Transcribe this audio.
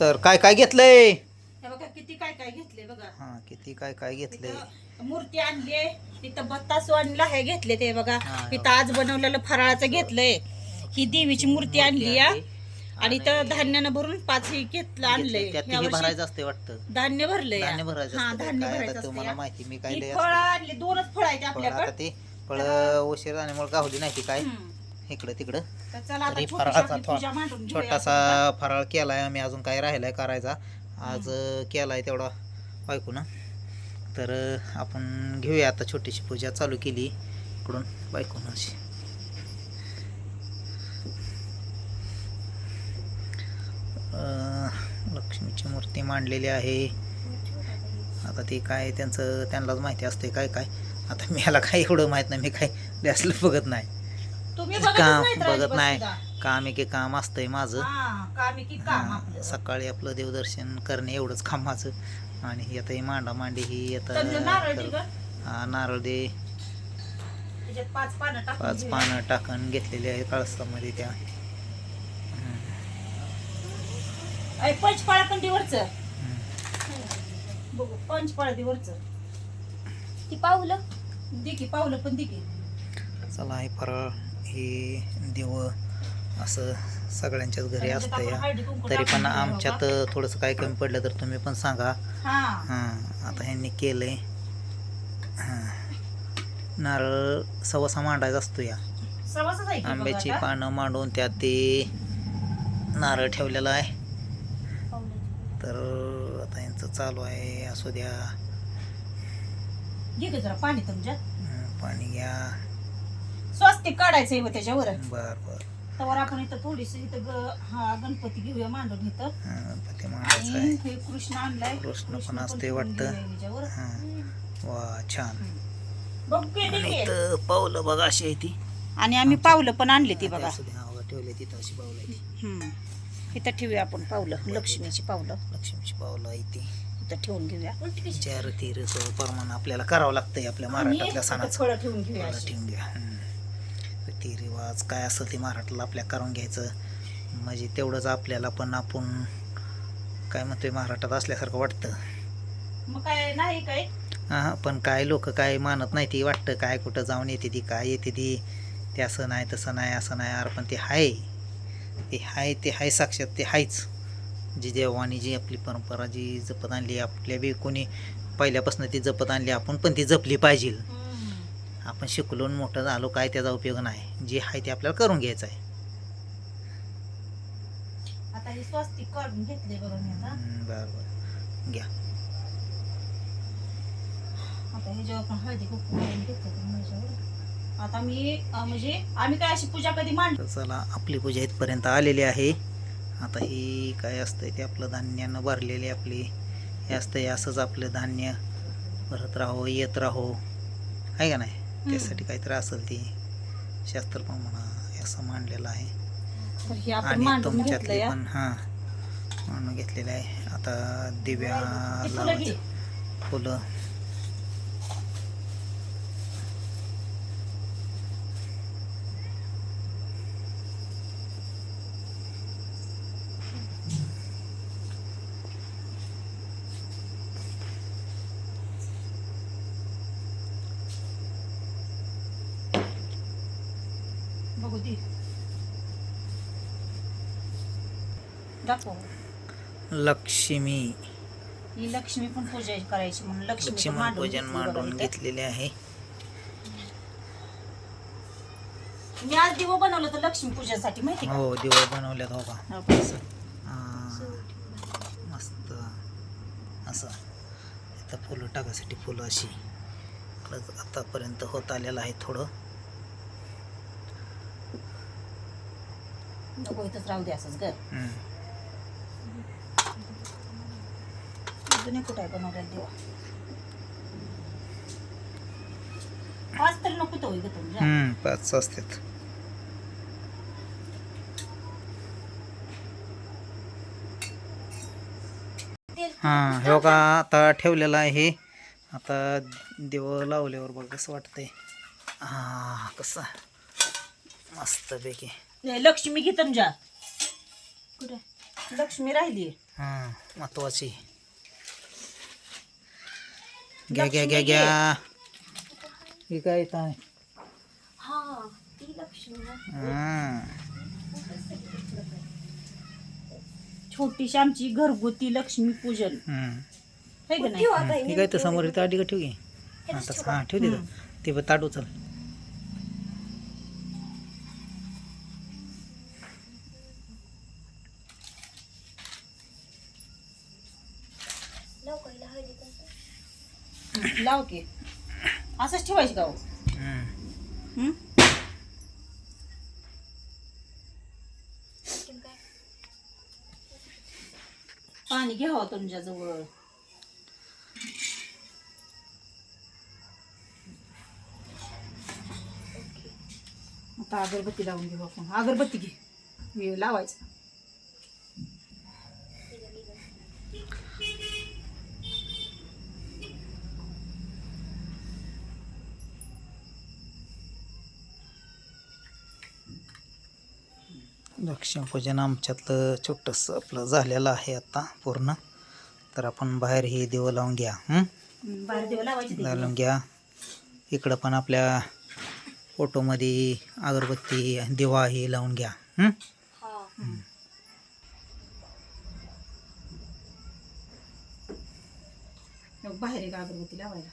तर काय काय घेतलंय? हे बघा किती काय काय घेतले बघा. हा किती काय काय घेतलंय? इथं मूर्ती आणली तिथं बत्तास आणला हे घेतले ते बघा. हा, इथं आज बनवलेलं फराळाचं घेतलंय. ही देवीची मूर्ती आणली. या आणि इथं धान्यानं भरून पाच हे घेतलं आणलंय त्यात यावर्षी भरायचं असते वाटतं. धान्य भरलंय. धान्य भरायचं हा असतं धान्य काय भरायचं आता असतं तुम्हाला या. माहिती मी काय ही लय फळं असतं. आणली दोनच फळ आहेत फळं आता आपल्याकडे ते फळ उशीर झाल्यामुळे गावली नाही ती काय. इकडं तिकडं. तर तरी फराळाचा छोटासा फराळ केलाय आम्ही अजून काय राहिलाय करायचा. आज अं, केलाय तेवढा बायकोनं तर अं, आपण घेऊया आता छोटीशी पूजा चालू केली इकडून बायकोनं अशी लक्ष्मीची मूर्ती मांडलेली आहे. आता ते काय त्यांचं त्यांनाच माहिती असते काय काय. आता मी याला काय एवढं माहीत नाही मी काय जास्त बघत नाही. तुम्ही बघतच काम नाहीत बघत नाही. काम एके काम असतंय माझं हा, कामी की काम हा, आपलं. सकाळी आपलं देवदर्शन करणे एवढंच काम माझं आणि ही आता ही मांडा मांडी ही त्यातलं नारळ दे आता गं. हा, नारळ दे त्याच्यात पाच पानं टाकून पाच घेऊया. पानं टाकून घेतलेली आहे कळसामध्ये त्या पंचपाळा पण दिवरच. बघू पंचपाळा दिवरच ती पावलं पावलं पण दे की चला हे फराळ हे देव असं सगळ्यांच्याच घरी असतं या. तरी पण आमच्यात. थोडंसं काय कमी पडलं तर तुम्ही पण सांगा. हा. आता ह्यांनी केलंय. हां. नारळ सवासा मांडायचा असतो या. आहे आंब्याची. पानं मांडून त्यात ते नारळ ठेवलेला आहे. तर आता यांचं चालू आहे. असू द्या. पाणी तुमच्या पाणी घ्या. स्वस्तिक काढायचंय व त्याच्यावर. बर बर. तर आपण इथं थोडीस इथं ग- हा गणपती घेऊया मांडून इथं. हं, मांडायचं आणि हे कृष्ण आणलाय. कृष्ण पण असते वाटतं. घेऊया ह्याच्यावर. हां. वा छान. बघ आणि दे. इथं पावलं बघा अशी आहे ती. आणि आम्ही पावलं पण आणली ती बघा. असू हा, ठेवली तिथं अशी पावलं आहे ती. हम्म. इथं ठेवूया आपण पावलं लक्ष्मीची पावलं. लक्ष्मीची पावलं आहे ती. इथं ठेवून घेऊया. चार तीर प्रमाण आपल्याला करावं लागतंय आपल्या महाराष्ट्रातल्या सणाचं. फळं ठेवून घेऊया अशी. ठेवून घ्या हं. रिवाज काय असेल ते महाराष्ट्राला आपल्या करून घ्यायचं? म्हणजे तेवढंच आपल्याला पण आपण काय म्हणतोय महाराष्ट्रात असल्यासारखं वाटतं. मग काय नाही काय? हां पण काय लोक काय मानत नाही ती वाटतं काय कुठं जाऊन येते ती काय येते ती. ते असं नाही तसं नाही असं नाही. अरे पण ते आहे ते आहे ते आहे साक्षात ते आहेच जी देवानी जी आपली परंपरा जी जपत आणली आपल्या बी कोणी पहिल्यापासून ती जपत आणली आपण पण ती जपली पाहिजे आपण शिकलो मोठं झालो काय त्याचा उपयोग नाही. जे आहे ते आपल्याला करून घ्यायचं आहे. आता हे स्वस्तिक काढून घेतले बघा मी आता. बरं बरं घ्या. आता हे जेव्हा आपण हळदी कुंकू करून घेतलं ते माझ्यावर. आता मी अं, म्हणजे आम्ही काय अशी पूजा कधी मांड तर चला आपली पूजा इथपर्यंत आलेली आहे. आता ही काय असतंय ते आपलं धान्यानं भरलेली आपली. हे असतंय असंच आपलं धान्य. भरत राहो येत राहो. आहे का नाही? त्यासाठी काहीतरी असेल ती. शास्त्र पण म्हणा असं मांडलेलं आहे. हे आणि तुमच्यातली पण हां. मांडून घेतलेलं आहे. आता दिव्या ती फुलं. बघू दे दाखव. लक्ष्मी. ही लक्ष्मी पण पूजा करायची म्हणून लक्ष्मी पण लक्ष्मण मांडून पूजन घेतली बघा मांडून इथं. घेतलेले आहे. मी आज दिवो बनवलं तर लक्ष्मी पूजेसाठी माहिती का? हो दिवळ बनवल्यात हो का? हो? हा, मस्त. असं. इथं फुलं टाकायसाठी फुलं अशी. इकडं आतापर्यंत होत आलेलं आहे थोडं. नको इथंच राहू दे असंच घर हम्म. अजून कुठे आहे बनवलेला दिवा पाच तरी नको तो ग तुमच्या हम्म, पाच असतात हां हे का आता ठेवलेलं आहे. आता दिव लावल्यावर बघ कसं वाटतंय. हां कसं? मस्तपैकी. लक्ष्मी घे तुमच्या कुठे? लक्ष्मी राहिली. हां महत्वाची. घ्या घ्या घ्या घ्या. ही काय येत आहे हां. छोटीशी आमची घरगुती लक्ष्मी पूजन. हम्म. है का नाही. ही काय तर समोर इथं आधी का ठेव घे हां तसं. हां ठेव दे. ते पण ताट उचल. लाव की. असंच ठेवायची का हो? हं? पाणी घ्यावं तुमच्याजवळ. आता अगरबत्ती लावून घेऊ आपण. अगरबत्ती घे. हे लावायचं. लक्ष्मीपूजन आमच्यातलं छोटंसं आपलं झालेलं आहे आता पूर्ण. तर आपण बाहेर हे दिवं लावून घ्या बाहेर देवा लावायचे ते. लावून घ्या. इकडं पण आपल्या फोटोमध्ये अगरबत्ती दिवा हे लावून घ्या बाहेर एक अगरबत्ती लावायला.